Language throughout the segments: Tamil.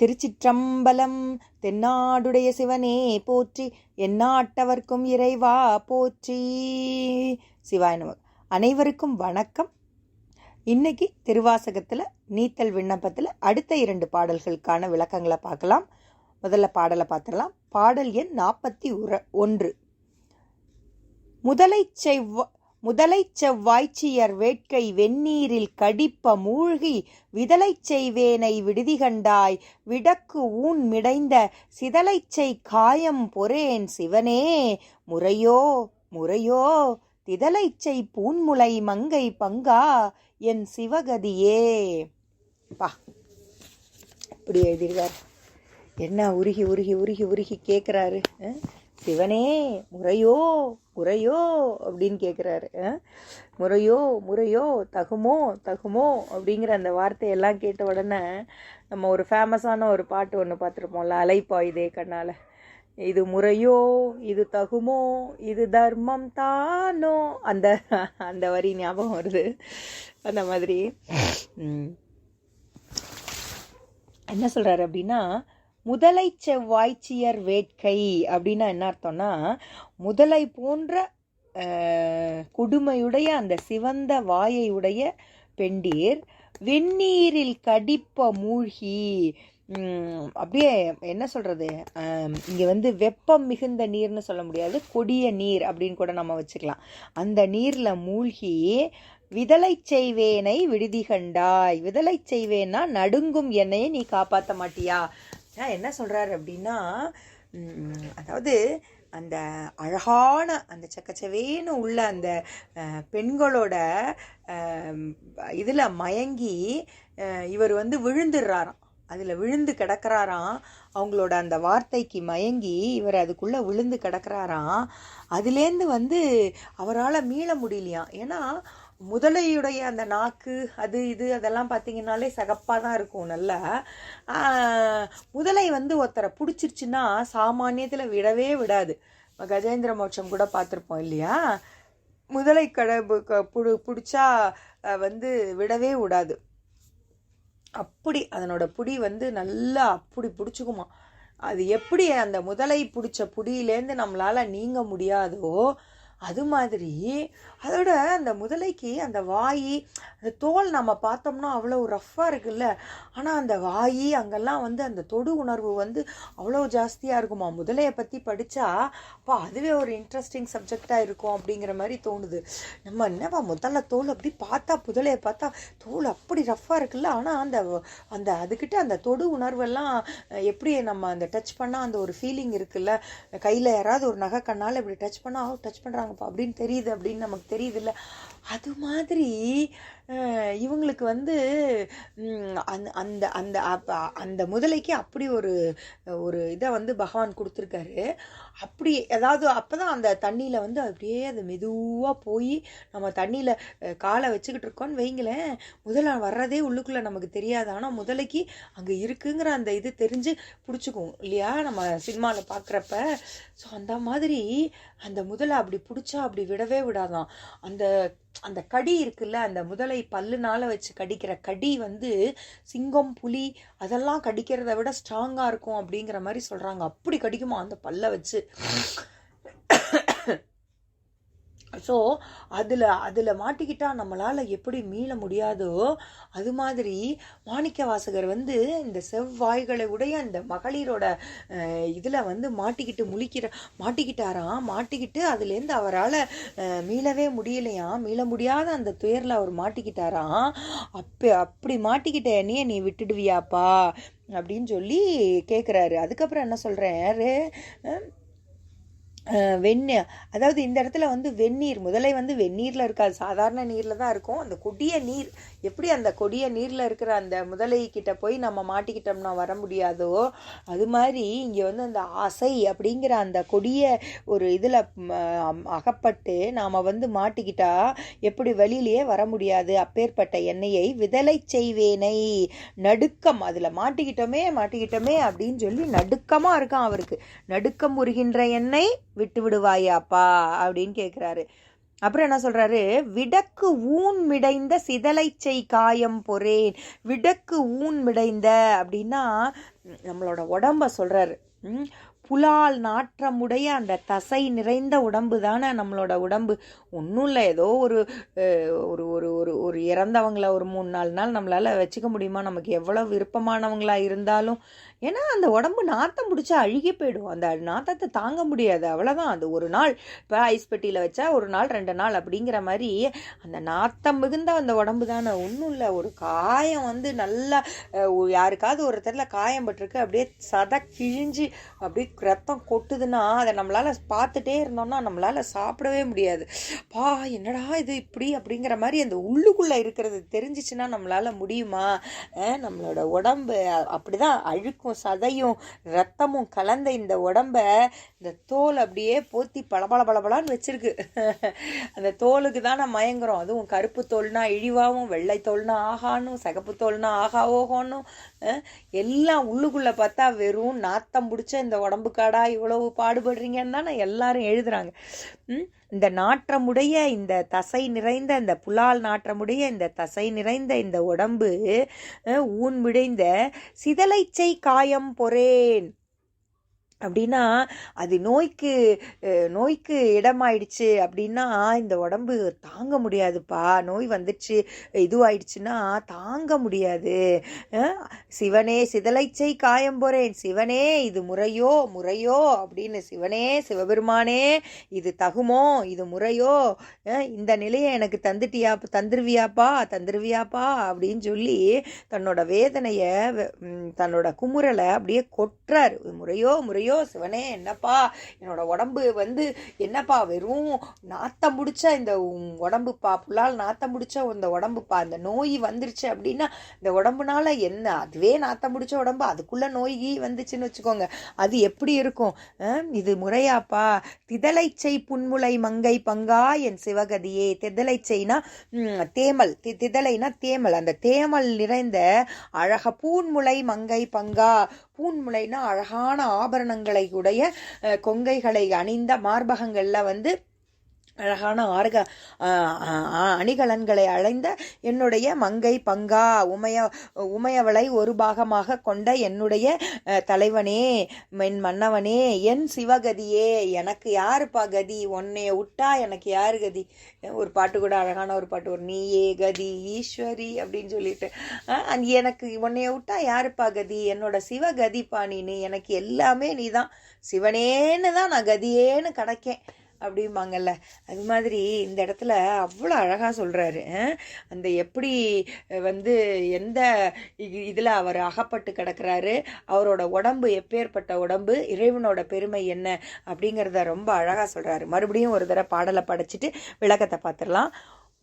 திருச்சிற்றம்பலம் தென்னாடுடைய சிவனே போற்றி எந்நாட்டவர்க்கும் இறைவா போற்றி. சிவாய நம அனைவருக்கும் வணக்கம். இன்னைக்கு திருவாசகத்தில் நீத்தல் விண்ணப்பத்தில் அடுத்த இரண்டு பாடல்களுக்கான விளக்கங்களை பார்க்கலாம். முதல்ல பாடலை பார்த்துடலாம். பாடல் எண் நாற்பத்தி உர ஒன்று. முதலை செவ்வ முதலைச் செவ்வாய்ச்சியர் வேட்கை வெந்நீரில் கடிப்ப மூழ்கி விதலைச் செய்வேனை விடுதி கண்டாய் விடக்கு ஊன் மிடைந்த சிதலைச் செய் காயம் பொறேன் சிவனே. முறையோ முறையோ திதலைச்செய் பூன்முலை மங்கை பங்கா என் சிவகதியே. பா. இப்படி எழுதியிருக்கார் என்ன உருகி உருகி உருகி உருகி கேட்குறாரு சிவனே முறையோ முறையோ அப்படின்னு கேட்குறாரு முறையோ முறையோ தகுமோ தகுமோ அப்படிங்கிற அந்த வார்த்தையெல்லாம் கேட்ட உடனே நம்ம ஒரு ஃபேமஸான ஒரு பாட்டு ஒன்று பார்த்துருப்போம்ல அலைப்பா இதே கண்ணால். இது முறையோ இது தகுமோ இது தர்மம் தானோ? அந்த அந்த வரி ஞாபகம் வருது. அந்த மாதிரி. என்ன சொல்கிறாரு அப்படின்னா முதலை செவ்வாய்ச்சியர் வேட்கை அப்படின்னா என்ன அர்த்தம்னா முதலை போன்ற கொடுமையுடைய அந்த சிவந்த வாயையுடைய பெண்டீர் வெந்நீரில் கடிப்ப மூழ்கி அப்படியே என்ன சொல்கிறது இங்கே வந்து வெப்பம் மிகுந்த நீர்னு சொல்ல முடியாது கொடிய நீர் அப்படின்னு கூட நம்ம வச்சுக்கலாம். அந்த நீரில் மூழ்கி விதலை செய்வேனை விடுதி கண்டாய் விதலை செய்வேன்னா நடுங்கும் என்னையை நீ காப்பாற்ற மாட்டியா? என்ன சொல்கிறாரு அப்படின்னா அதாவது அந்த அழகான அந்த சக்கச்சவேன்னு உள்ள அந்த பெண்களோட இதில் மயங்கி இவர் வந்து விழுந்துடுறாராம். அதில் விழுந்து கிடக்கிறாராம். அவங்களோட அந்த வார்த்தைக்கு மயங்கி இவர் அதுக்குள்ளே விழுந்து கிடக்கிறாராம். அதுலேருந்து வந்து அவரால் மீள முடியலையாம். ஏன்னா முதலையுடைய அந்த நாக்கு அது இது அதெல்லாம் பார்த்தீங்கன்னாலே சகப்பாக தான் இருக்கும் நல்லா. முதலை வந்து ஒருத்தரை பிடிச்சிருச்சுன்னா சாமானியத்தில் விடவே விடாது. கஜேந்திர மோட்சம் கூட பார்த்துருப்போம் இல்லையா? முதலை கடை புடு பிடிச்சா வந்து விடவே விடாது. அப்படி அதனோட புடி வந்து நல்லா அப்படி பிடிச்சிக்குமா. அது எப்படி அந்த முதலை பிடிச்ச புடியிலேருந்து நம்மளால் நீங்க முடியாதோ அது மாதிரி அதோட அந்த முதலைக்கு அந்த வாய் அந்த தோல் நம்ம பார்த்தோம்னா அவ்வளோ ரஃப்பாக இருக்குல்ல. ஆனால் அந்த வாய் அங்கெல்லாம் வந்து அந்த தொடு உணர்வு வந்து அவ்வளோ ஜாஸ்தியாக இருக்குமா? முதலையை பற்றி படித்தா அப்போ அதுவே ஒரு இன்ட்ரெஸ்டிங் சப்ஜெக்டாக இருக்கும் அப்படிங்கிற மாதிரி தோணுது. நம்ம என்னவா முதல்ல தோல் அப்படி பார்த்தா முதலையை பார்த்தா தோல் அப்படி ரஃப்பாக இருக்குல்ல? ஆனால் அந்த அந்த அதுக்கிட்ட அந்த தொடு உணர்வெல்லாம் எப்படி நம்ம அந்த டச் பண்ணால் அந்த ஒரு ஃபீலிங் இருக்குல்ல? கையில் யாராவது ஒரு நகை கண்ணால் இப்படி டச் பண்ணால் டச் பண்ணுறாங்க பண்ணுறாங்கப்பா அப்படின்னு தெரியுது அப்படின்னு நமக்கு தெரியுது இல்லை அது மாதிரி இவங்களுக்கு வந்து அந்த அந்த அந்த அந்த முதலைக்கு அப்படி ஒரு ஒரு இதை வந்து பகவான் கொடுத்துருக்காரு. அப்படி ஏதாவது அப்போ தான் அந்த தண்ணியில் வந்து அப்படியே அது மெதுவாக போய் நம்ம தண்ணியில் காலை வச்சுக்கிட்டு இருக்கோன்னு வைங்களேன் முதல்ல வர்றதே உள்ளுக்குள்ளே நமக்கு தெரியாது. ஆனால் முதலைக்கு அங்கே இருக்குங்கிற அந்த இது தெரிஞ்சு பிடிச்சிக்கும் இல்லையா? நம்ம சினிமாவில் பார்க்குறப்ப. ஸோ அந்த மாதிரி அந்த முதலை அப்படி பிடிச்சா அப்படி விடவே விடாதான். அந்த அந்த கடி இருக்குல்ல அந்த முதலை பல்லுனால வச்சு கடிக்கிற கடி வந்து சிங்கம் புலி அதெல்லாம் கடிக்கிறத விட ஸ்ட்ராங்காக இருக்கும் அப்படிங்கிற மாதிரி சொல்கிறாங்க அப்படி கடிக்குமா அந்த பல்லை வச்சு. ஸோ அதில் அதில் மாட்டிக்கிட்டால் நம்மளால் எப்படி மீள முடியாதோ அது மாதிரி மாணிக்க வாசகர் வந்து இந்த செவ்வாய்களை உடைய அந்த மகளிரோட இதில் வந்து மாட்டிக்கிட்டு முழிக்கிற மாட்டிக்கிட்டாராம் மாட்டிக்கிட்டு அதுலேருந்து அவரால் மீளவே முடியலையாம் மீள முடியாத அந்த துயரில் அவர் மாட்டிக்கிட்டாராம் அப்போ அப்படி மாட்டிக்கிட்ட என்னையே நீ விட்டுடுவியாப்பா? அப்படின்னு சொல்லி கேட்குறாரு அதுக்கப்புறம் என்ன சொல்கிறேன் வெண்ண அதாவது இந்த இடத்துல வந்து வெந்நீர். முதலை வந்து வெந்நீரில் இருக்காது சாதாரண நீரில் தான் இருக்கும். அந்த கொடிய நீர் எப்படி அந்த கொடிய நீரில் இருக்கிற அந்த முதலை கிட்ட போய் நம்ம மாட்டிக்கிட்டோம்னா வர முடியாதோ அது மாதிரி இங்கே வந்து அந்த ஆசை அப்படிங்கிற அந்த கொடிய ஒரு இதில் அகப்பட்டு நாம் வந்து மாட்டிக்கிட்டா எப்படி வெளியிலேயே வர முடியாது? அப்பேற்பட்ட எண்ணெயை விதலை செய்வேனை. நடுக்கம். அதில் மாட்டிக்கிட்டோமே மாட்டிக்கிட்டோமே அப்படின்னு சொல்லி நடுக்கமாக இருக்கான் அவருக்கு. நடுக்கம் உருகின்ற எண்ணெய் விட்டு விடுவாயாப்பா அப்படின்னு கேட்குறாரு அப்புறம் என்ன சொல்றாரு? விடக்கு ஊன் மிடைந்த சிதலைச்சை காயம் பொறேன். விடக்கு ஊன் மிடைந்த அப்படின்னா நம்மளோட உடம்ப சொல்றாரு. புலால் நாற்றமுடைய அந்த தசை நிறைந்த உடம்பு தானே நம்மளோட உடம்பு. ஒன்றும் இல்லை ஏதோ ஒரு ஒரு ஒரு ஒரு ஒரு இறந்தவங்கள ஒரு மூணு நாலு நாள் நம்மளால் வச்சுக்க முடியுமா? நமக்கு எவ்வளோ விருப்பமானவங்களாக இருந்தாலும் ஏன்னா அந்த உடம்பு நாத்தம் பிடிச்சா அழுகி போயிடும். அந்த நாத்தத்தை தாங்க முடியாது. அவ்வளோதான் அது ஒரு நாள் இப்போ ஐஸ் பெட்டியில் வச்சா ஒரு நாள் ரெண்டு நாள் அப்படிங்கிற மாதிரி அந்த நாத்தம் மிகுந்த அந்த உடம்பு தானே. ஒன்றும் இல்லை. ஒரு காயம் வந்து நல்லா யாருக்காவது ஒரு இடத்துல காயம் பட்டிருக்கு அப்படியே சத கிழிஞ்சு அப்படியே ரத்தம் கொட்டுதுன்னா அதை நம்மளால் பார்த்துட்டே இருந்தோம்னா நம்மளால் சாப்பிடவே முடியாது. பா என்னடா இது இப்படி அப்படிங்கிற மாதிரி அந்த உள்ளுக்குள்ளே இருக்கிறது தெரிஞ்சிச்சுன்னா நம்மளால முடியுமா? நம்மளோட உடம்பு அப்படிதான். அழுக்கும் சதையும் ரத்தமும் கலந்த இந்த உடம்ப இந்த தோல் அப்படியே போத்தி பளபள பளபளான்னு வச்சிருக்கு. அந்த தோலுக்கு தான் நான் மயங்குறோம். அதுவும் கருப்பு தோல்னா இழிவாகவும் வெள்ளை தோல்னா ஆகானும் சிகப்பு தோல்னா ஆகா ஓகோனும் எல்லாம் உள்ளுக்குள்ள பார்த்தா வெறும் நாத்தம் பிடிச்ச இந்த உடம்புக்காடா இவ்வளவு பாடுபடுறீங்கன்னு தானே எல்லாரும் எழுதுறாங்க. ம்? இந்த நாற்றமுடைய இந்த தசை நிறைந்த இந்த புலால் நாற்றமுடைய இந்த தசை நிறைந்த இந்த உடம்பு ஊன் முடைந்த சிதலைச்சை காயம் பொறேன். அப்படின்னா அது நோய்க்கு நோய்க்கு இடமாயிடுச்சு அப்படின்னா இந்த உடம்பு தாங்க முடியாதுப்பா. நோய் வந்துச்சு இதுவாயிடுச்சுன்னா தாங்க முடியாது. சிவனே சிதலைச்சை காயம் போறேன். சிவனே இது முறையோ முறையோ அப்படின்னு சிவனே சிவபெருமானே இது தகுமோ இது முறையோ இந்த நிலையை எனக்கு தந்துட்டியா தந்துருவியாப்பா தந்துருவியாப்பா அப்படின்னு சொல்லி தன்னோட வேதனையை தன்னோட குமுறலை அப்படியே கொட்டுறாரு. முறையோ முறையோ ஐயோ சிவனே என்னப்பா? என்னோட உடம்பு வந்து என்னப்பா வெறும் நாத்தம் முடிச்ச இந்த உடம்புப்பா புல்லால் நாத்தம் முடிச்ச இந்த உடம்புப்பா இந்த நோய் வந்துருச்சு அப்படின்னா இந்த உடம்புனால என்ன? அதுவே நாத்தம் முடிச்ச உடம்பு அதுக்குள்ள நோய் வந்துச்சுன்னு வச்சுக்கோங்க. அது எப்படி இருக்கும்? இது முறையாப்பா. திதலைச்சை புன்முலை மங்கை பங்கா என் சிவகதியே. திதலைச்சைனா தேமல். தி- திதலைனா தேமல். அந்த தேமல் நிறைந்த அழக பூன்முலை மங்கை பங்கா. பூன்முளைனா அழகான ஆபரணம் உடைய கொங்கைகளை அணிந்த மார்பகங்கள்ல வந்து அழகான ஆர்க அணிகலன்களை அழைந்த என்னுடைய மங்கை பங்கா உமைய உமையவளை ஒரு பாகமாக கொண்ட என்னுடைய தலைவனே என் மன்னவனே என் சிவகதியே எனக்கு யாருப்பா கதி உன்னைய விட்டா எனக்கு யார் கதி? ஒரு பாட்டு கூட அழகான ஒரு பாட்டு ஒரு நீயே கதி ஈஸ்வரி அப்படின்னு சொல்லிட்டு. எனக்கு உன்னைய விட்டா யாருப்பா கதி என்னோட சிவகதிப்பா நீ எனக்கு எல்லாமே நீ தான் சிவனேன்னு தான் நான் கதியேன்னு கிடைக்கேன் அப்படிம்பாங்கல்ல. அது மாதிரி இந்த இடத்துல அவ்வளோ அழகாக சொல்கிறாரு அந்த எப்படி வந்து எந்த இதில் அவர் அகப்பட்டு கிடக்கிறாரு அவரோட உடம்பு எப்பேற்பட்ட உடம்பு இறைவனோட பெருமை என்ன அப்படிங்கிறத ரொம்ப அழகாக சொல்கிறாரு மறுபடியும் ஒரு தடவை பாடலை படைச்சிட்டு விளக்கத்தை பார்த்துடலாம்.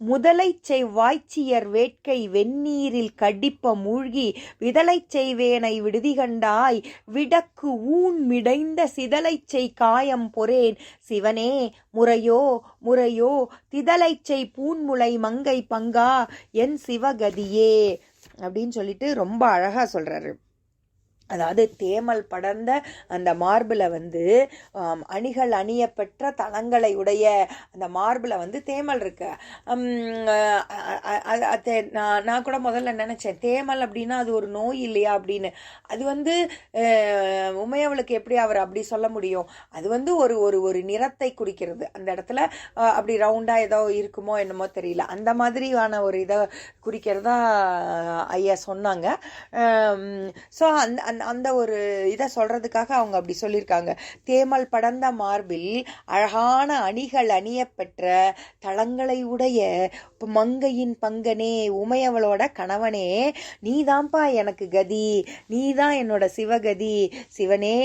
முதலைச் செய்வாய்ச்சியர் வேட்கை வெந்நீரில் கடிப்ப மூழ்கி விதலைச் செய்வேனை விடுதி கண்டாய் விடக்கு ஊன் மிடைந்த சிதலைச் செய் காயம் பொறேன். சிவனே முறையோ முறையோ திதலைச் செய் பூன்முலை மங்கை பங்கா என் சிவகதியே அப்படின்னு சொல்லிட்டு ரொம்ப அழகா சொல்றாரு. அதாவது தேமல் படர்ந்த அந்த மார்பில் வந்து அணிகள் அணியப்பெற்ற தளங்களை உடைய அந்த மார்பில் வந்து தேமல் இருக்கு. அது நான் நான் கூட முதல்ல நினச்சேன் தேமல் அப்படின்னா அது ஒரு நோய் இல்லையா அப்படின்னு. அது வந்து உமையவளுக்கு எப்படி அவர் அப்படி சொல்ல முடியும்? அது வந்து ஒரு ஒரு ஒரு நிறத்தை குறிக்கிறது. அந்த இடத்துல அப்படி ரவுண்டாக ஏதோ இருக்குமோ என்னமோ தெரியல. அந்த மாதிரியான ஒரு இதை குறிக்கிறதா ஐயா சொன்னாங்க. ஸோ அந்த அந்த அந்த ஒரு இதை சொல்றதுக்காக அவங்க அப்படி சொல்லியிருக்காங்க. தேமல் படர்ந்த மார்பில் அழகான அணிகள் அணியப்பெற்ற தளங்களை உடைய மங்கையின் பங்கனே உமையவளோட கணவனே நீதான்ப்பா எனக்கு கதி நீதான் என்னோட சிவகதி சிவனே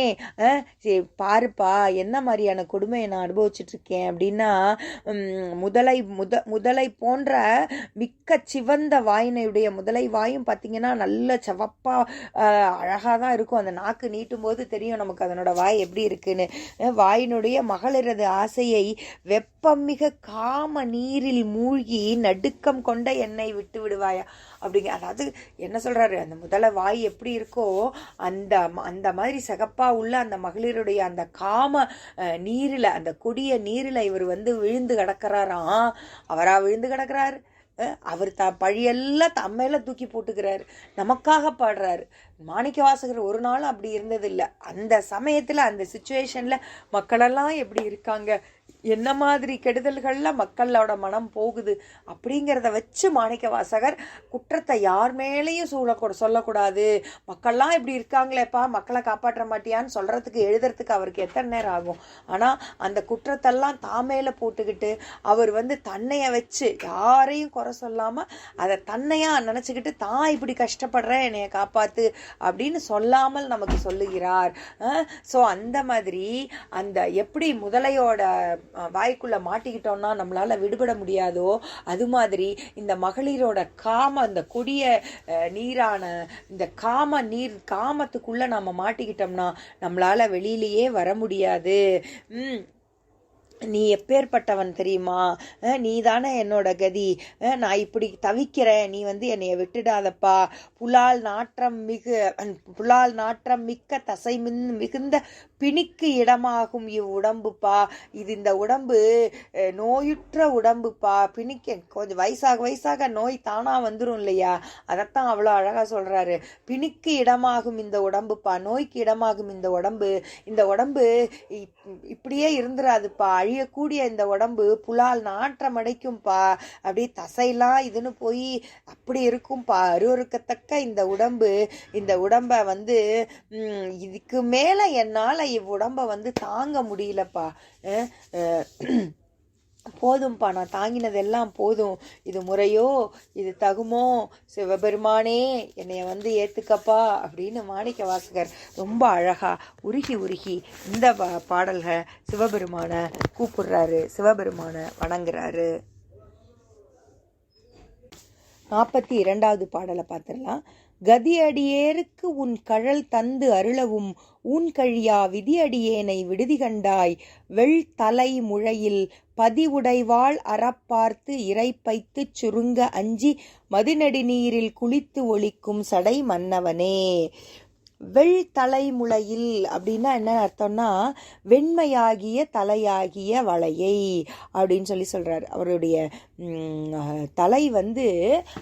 பாருப்பா என்ன மாதிரியான கொடுமையை நான் அனுபவிச்சுட்டு இருக்கேன் அப்படின்னா முதலை முத முதலை போன்ற மிக்க சிவந்த வாயினையுடைய முதலை வாயும் பார்த்தீங்கன்னா நல்ல செவப்பாக அழகாக தான் இருக்கும். அந்த நாக்கு நீட்டும் போது தெரியும் நமக்கு அதனோட வாய் எப்படி இருக்குன்னு. வாயினுடைய மகளிரது ஆசையை வெப்பம் மிக காம நீரில் மூழ்கி நடுக்கம் கொண்ட என்னை விட்டு விடுவாயா? அப்படிங்க அதாவது என்ன சொல்கிறாரு அந்த முதல்ல வாய் எப்படி இருக்கோ அந்த அந்த மாதிரி சகப்பாக உள்ள அந்த மகளிருடைய அந்த காம நீரில் அந்த கொடிய நீரில் இவர் வந்து விழுந்து கிடக்கிறாராம் அவராக விழுந்து கிடக்கிறாரு? அவர் த பழியெல்லாம் தம்மையில தூக்கி போட்டுக்கிறாரு. நமக்காக பாடுறாரு. மாணிக்க வாசகர் ஒரு நாளும் அப்படி இருந்ததில்லை. அந்த சமயத்தில் அந்த சுச்சுவேஷனில் மக்களெல்லாம் எப்படி இருக்காங்க? என்ன மாதிரி கெடுதல்களில் மக்களோட மனம் போகுது? அப்படிங்கிறத வச்சு மாணிக்க வாசகர் குற்றத்தை யார் மேலேயும் சூழக்கூட சொல்லக்கூடாது. மக்கள்லாம் இப்படி இருக்காங்களேப்பா மக்களை காப்பாற்ற மாட்டியான்னு சொல்கிறதுக்கு எழுதுறதுக்கு அவருக்கு எத்தனை நேரம் ஆகும்? ஆனால் அந்த குற்றத்தெல்லாம் தாமேல போட்டுக்கிட்டு அவர் வந்து தன்னையை வச்சு யாரையும் குறை சொல்லாமல் அதை தன்னையாக நினச்சிக்கிட்டு தான் இப்படி கஷ்டப்படுறேன் என்னைய காப்பாற்று அப்படின்னு சொல்லாமல் நமக்கு சொல்லுகிறார். ஸோ அந்த மாதிரி அந்த எப்படி முதலையோட வாய்க்குள்ளே மாட்டிக்கிட்டோம்னா நம்மளால விடுபட முடியாதோ அது மாதிரி இந்த மகளிரோட காம அந்த கொடிய நீரான இந்த காம நீர் காமத்துக்குள்ள நம்ம மாட்டிக்கிட்டோம்னா நம்மளால வெளியிலேயே வர முடியாது. நீ எப்பேற்பட்டவன் தெரியுமா? நீ தானே என்னோட கதி. நான் இப்படி தவிக்கிறேன். நீ வந்து என்னைய விட்டுடாதப்பா. புலால் நாற்றம் மிகு புலால் நாற்றம் மிக்க தசை மின் மிகுந்த பிணிக்கு இடமாகும் இவ் உடம்புப்பா. இது இந்த உடம்பு நோயுற்ற உடம்புப்பா. பிணிக்க கொஞ்சம் வயசாக வயசாக நோய் தானா வந்துடும் இல்லையா? அதைத்தான் அவ்வளோ அழகா சொல்றாரு. பிணிக்கு இடமாகும் இந்த உடம்புப்பா. நோய்க்கு இடமாகும் இந்த உடம்பு. இந்த உடம்பு இப்- இப்படியே இருந்துராதுப்பா. அழியக்கூடிய இந்த உடம்பு புலால் நாற்றம் அடைக்கும்பா அப்படியே தசையெல்லாம் இதுன்னு போய் அப்படி இருக்கும்பா. அருவறுக்கத்தக்க இந்த உடம்பு இந்த உடம்பை வந்து இதுக்கு மேலே என்னால் இவ்வுடம்ப வந்து தாங்க முடியலப்பா. போதும்ப்பா போதும்பா நான் தாங்கினதெல்லாம் போதும். இது முறையோ இது தகுமோ சிவபெருமானே என்னைய வந்து ஏத்துக்கப்பா அப்படின்னு மாணிக்க வாசகர் ரொம்ப அழகா உருகி உருகி இந்த பா- பாடல்கள் சிவபெருமான கூப்பிடுறாரு. சிவபெருமான வணங்குறாரு. நாற்பத்தி இரண்டாவது பாடலை பார்த்துடலாம். கதியடியேருக்கு உன் கழல் தந்து அருளவும் ஊன் கழியா விதியடியேனை விடுதி கண்டாய் வெள் தலை முழையில் பதிவுடைவாள் அறப்பார்த்து இறைப்பைத்துச் சுருங்க அஞ்சி மதிநடி நீரில் குளித்து ஒளிக்கும் சடை மன்னவனே. வெள்தலைமுளையில் அப்படின்னா என்ன அர்த்தம்னா வெண்மையாகிய தலையாகிய வளையை அப்படின்னு சொல்லி சொல்கிறார் அவருடைய தலை வந்து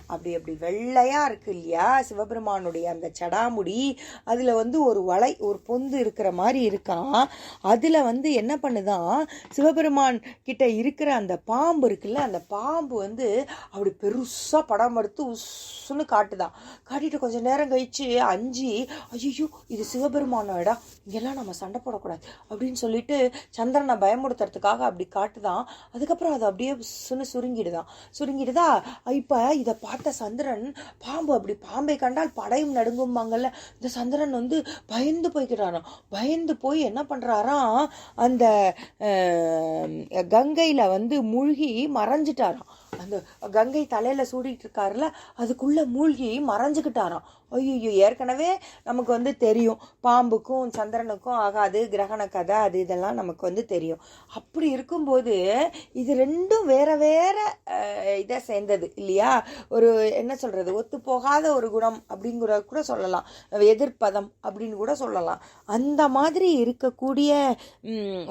அப்படி அப்படி வெள்ளையாக இருக்கு இல்லையா? சிவபெருமானுடைய அந்த சடாமுடி அதில் வந்து ஒரு வளை ஒரு பொந்து இருக்கிற மாதிரி இருக்கான் அதில் வந்து என்ன பண்ணுதான் சிவபெருமான் கிட்ட இருக்கிற அந்த பாம்பு இருக்குல்ல அந்த பாம்பு வந்து அப்படி பெருசாக படம் எடுத்து உஸ்ஸுன்னு காட்டுதான் காட்டிட்டு கொஞ்சம் நேரம் கழிச்சு அஞ்சு ஐயோ ஐயோ இது சிவபெருமானோடா இங்கெல்லாம் நம்ம சண்டை போடக்கூடாது அப்படின்னு சொல்லிட்டு சந்திரனை பயமுடுத்துறதுக்காக அப்படி காட்டுதான். அதுக்கப்புறம் அது அப்படியே சுன்னு சுருங்கிடுதான் சுருங்கிடுதா? இப்போ இதை பார்த்த சந்திரன் பாம்பு அப்படி பாம்பை கண்டால் படையும் நடுங்கும்பாங்கல்ல. இந்த சந்திரன் வந்து பயந்து போய்க்கிறாராம். பயந்து போய் என்ன பண்ணுறாராம் அந்த கங்கையில் வந்து மூழ்கி மறைஞ்சிட்டாராம். அந்த கங்கை தலையில் சூடிட்டு இருக்காருல அதுக்குள்ளே மூழ்கி மறைஞ்சுக்கிட்டாராம். ஐயோ ஏற்கனவே நமக்கு வந்து தெரியும். பாம்புக்கும் சந்திரனுக்கும் ஆகாது கிரகண கதை அது இதெல்லாம் நமக்கு வந்து தெரியும். அப்படி இருக்கும்போது இது ரெண்டும் வேற வேற இதை சேர்ந்தது இல்லையா? ஒரு என்ன சொல்றது? ஒத்து போகாத ஒரு குணம் அப்படிங்கிற கூட சொல்லலாம். எதிர்ப்பதம் அப்படின்னு கூட சொல்லலாம். அந்த மாதிரி இருக்கக்கூடிய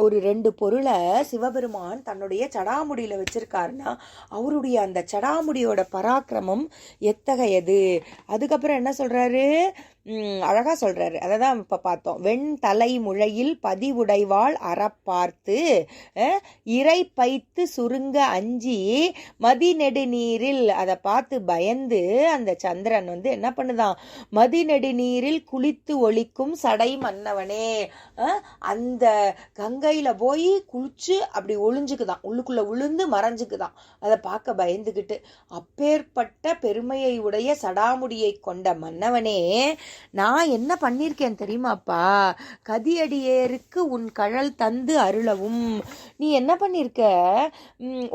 ஒரு ரெண்டு பொருளை சிவபெருமான் தன்னுடைய சடாமுடியில் வச்சிருக்காருன்னா அவருடைய அந்த சடாமுடியோட பராக்கிரமம் எத்தகையது? அதுக்கப்புறம் என்ன சொல்றாரு அழகாக சொல்கிறாரு அதை தான் இப்போ பார்த்தோம். வெண் தலை முழையில் பதிவுடைவாள் அறப்பார்த்து இறை பைத்து சுருங்க அஞ்சி மதிநெடு நீரில் அதை பார்த்து பயந்து அந்த சந்திரன் வந்து என்ன பண்ணுதான்? மதிநெடு நீரில் குளித்து ஒளிக்கும் சடை மன்னவனே அந்த கங்கையில் போய் குளிச்சு அப்படி ஒளிஞ்சுக்குதான். உள்ளுக்குள்ளே உளுந்து மறைஞ்சுக்குதான். அதை பார்க்க பயந்துக்கிட்டு அப்பேற்பட்ட பெருமையை உடைய சடாமுடியை கொண்ட மன்னவனே நான் என்ன பண்ணியிருக்கேன் தெரியுமாப்பா? கதியடியேருக்கு உன் கழல் தந்து அருளவும். நீ என்ன பண்ணியிருக்க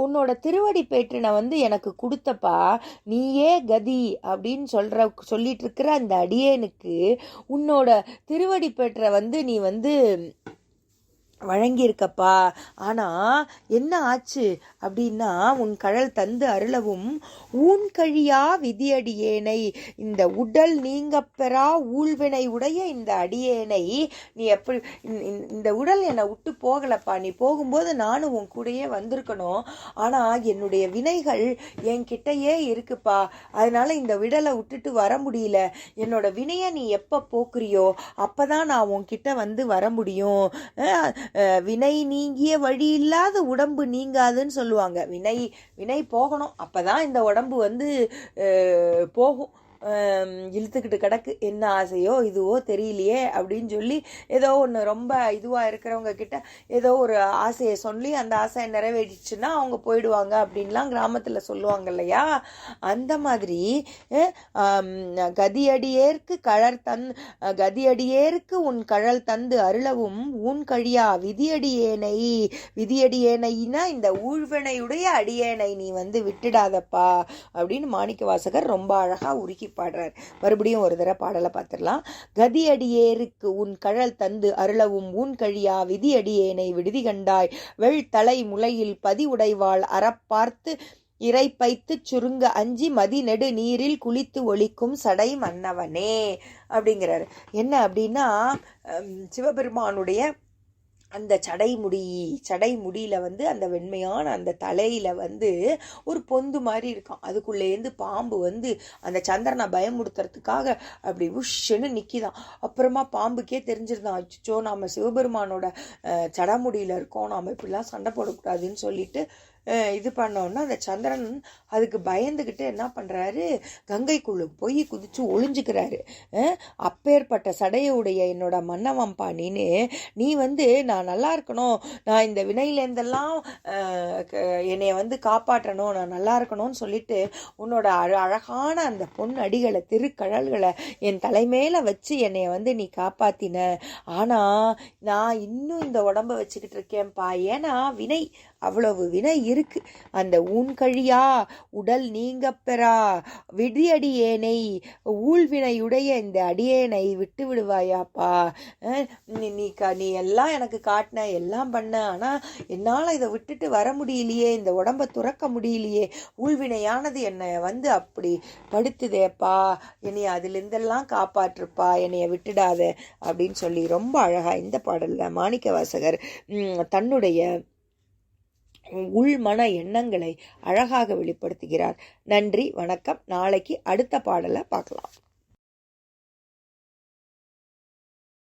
உன்னோட திருவடி பேற்றினை வந்து எனக்கு கொடுத்தப்பா. நீயே கதி அப்படின்னு சொல்ற சொல்லிட்டு இருக்கிற அந்த அடியேனுக்கு உன்னோட திருவடி பேற்றை வந்து நீ வந்து வழங்கியிருக்கப்பா. ஆனா என்ன ஆச்சு அப்படின்னா உன் கழல் தந்து அருளவும் ஊன் கழியா விதியடியேனை இந்த உடல் நீங்க பெறா ஊழ்வினை உடைய இந்த அடியேனை நீ எப்படி இந்த- இந்த- உடல் என்னை விட்டு போகலப்பா. நீ போகும்போது நானும் உன் கூடயே வந்திருக்கணும். ஆனா என்னுடைய வினைகள் என் கிட்டயே இருக்குப்பா. அதனால இந்த விடலை விட்டுட்டு வர முடியல. என்னோட வினையை நீ எப்ப போக்குறியோ அப்பதான் நான் உன்கிட்ட வந்து வர முடியும். வினை நீங்கிய வழி இல்லாத உடம்பு நீங்காதுன்னு சொல்லுவாங்க. வினை வினை போகணும். அப்பதான் இந்த உடம்பு வந்து போகும். இழுத்துக்கிட்டு கிடக்கு. என்ன ஆசையோ இதுவோ தெரியலையே அப்படின்னு சொல்லி ஏதோ ஒன்று ரொம்ப இதுவாக இருக்கிறவங்க கிட்ட ஏதோ ஒரு ஆசையை சொல்லி அந்த ஆசையை நிறைவேறிச்சுன்னா அவங்க போயிடுவாங்க அப்படின்லாம் கிராமத்தில் சொல்லுவாங்க இல்லையா? அந்த மாதிரி கதியடியேற்கு கழற் தந் கதியடியேற்கு உன் கழல் தந்து அருளவும் ஊன் கழியா விதியடியேனை விதியடியேனைனா இந்த ஊழ்வினையுடைய அடியேனை நீ வந்து விட்டுடாதப்பா அப்படின்னு மாணிக்க வாசகர் ரொம்ப அழகாக உருக்கி பாடுறார். மறுபடியும் ஒரு தடவை பாடலை பார்த்துடலாம். கதியடியேருக்கு உன் கழல் தந்து அருளவும் ஊன் கழியா விதியடியேனை விடுதி கண்டாய். வெள் தலை முலையில் பதி உடைவாள் அறப்பார்த்து இறை பைத்து சுருங்க அஞ்சி மதி நெடு நீரில் குளித்து ஒளிக்கும் சடை மன்னவனே அப்படிங்கிறாரு. என்ன அப்படின்னா சிவபெருமானுடைய அந்த சடைமுடி சடைமுடியில் வந்து அந்த வெண்மையான அந்த தலையில் வந்து ஒரு பொந்து மாதிரி இருக்கும். அதுக்குள்ளேருந்து பாம்பு வந்து அந்த சந்திரனை பயமுடுத்துறதுக்காக அப்படி உஷ்ன்னு நிற்கிதான் அப்புறமா பாம்புக்கே தெரிஞ்சிருந்தான். அச்சோ நாம் சிவபெருமானோட சடமுடியில் இருக்கோம். நாம் இப்படிலாம் சண்டை போடக்கூடாதுன்னு சொல்லிட்டு இது பண்ணோன்னா அந்த சந்திரன் அதுக்கு பயந்துக்கிட்டு என்ன பண்ணுறாரு கங்கைக்குள்ளே போய் குதிச்சு ஒளிஞ்சுக்கிறாரு. அப்பேற்பட்ட சடையுடைய என்னோட மன்னவம் பாணின்னு நீ வந்து நான் நல்லா இருக்கணும். நான் இந்த வினையிலேருந்தெல்லாம் க- என்னைய வந்து காப்பாற்றணும். நான் நல்லா இருக்கணும்னு சொல்லிட்டு உன்னோட அழ அழகான அந்த பொன் அடிகளை திருக்கழல்களை என் தலைமையில வச்சு என்னைய வந்து நீ காப்பாத்தின. ஆனா நான் இன்னும் இந்த உடம்ப வச்சுக்கிட்டு இருக்கேன்ப்பா. ஏன்னா வினை அவ்வளவு வினை இருக்கு. அந்த ஊன் கழியா உடல் நீங்க பெறா விடியடியேனை ஊழ்வினையுடைய இந்த அடியேனை விட்டு விடுவாயாப்பா. நீ நீ க- நீ எல்லாம் எனக்கு காட்டின எல்லாம் பண்ண ஆனால் என்னால் இதை விட்டுட்டு வர முடியலையே இந்த உடம்ப துறக்க முடியலையே ஊழ்வினையானது என்னை வந்து அப்படி படுத்துதேப்பா. என்னை அதிலிருந்தெல்லாம் காப்பாற்றுப்பா என்னைய விட்டுடாத அப்படின்னு சொல்லி ரொம்ப அழகாக இந்த பாடலில் மாணிக்க வாசகர் தன்னுடைய உள்மன எண்ணங்களை அழகாக வெளிப்படுத்துகிறார். நன்றி வணக்கம். நாளைக்கு அடுத்த பாடலை பார்க்கலாம்.